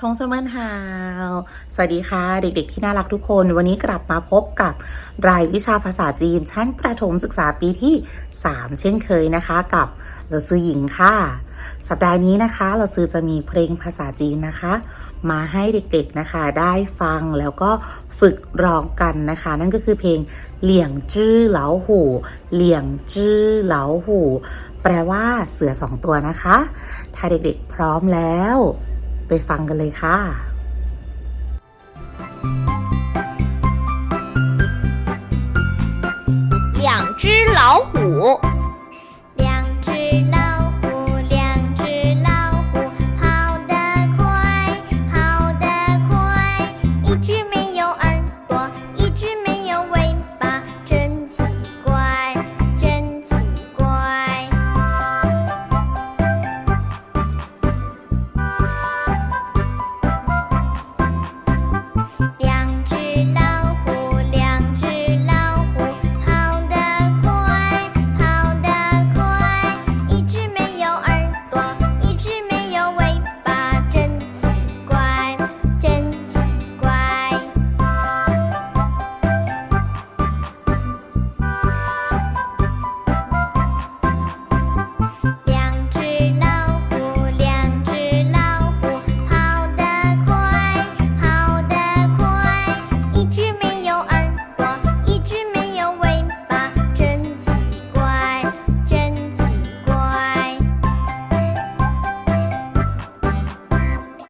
ทงสมินฮาวสวัสดีค่ะ เด็กๆที่น่ารักทุกคน วันนี้กลับมาพบกับรายวิชาภาษาจีน ชั้นประถมศึกษาปีที่ 3 เช่นเคยนะคะ กับเราซื้อหญิงค่ะ สัปดาห์นี้นะคะ เราซื้อจะมีเพลงภาษาจีนนะคะ มาให้เด็กๆนะคะ ได้ฟังแล้วก็ฝึกร้องกันนะคะ นั่นก็คือเพลงเหลี่ยงจื้อเหลาหูเหลี่ยงจื้อเหลาหูแปลว่าเสือสองตัวนะคะ ถ้าเด็กๆพร้อมแล้ว ไปฟังกันเลยค่ะ 两只老虎，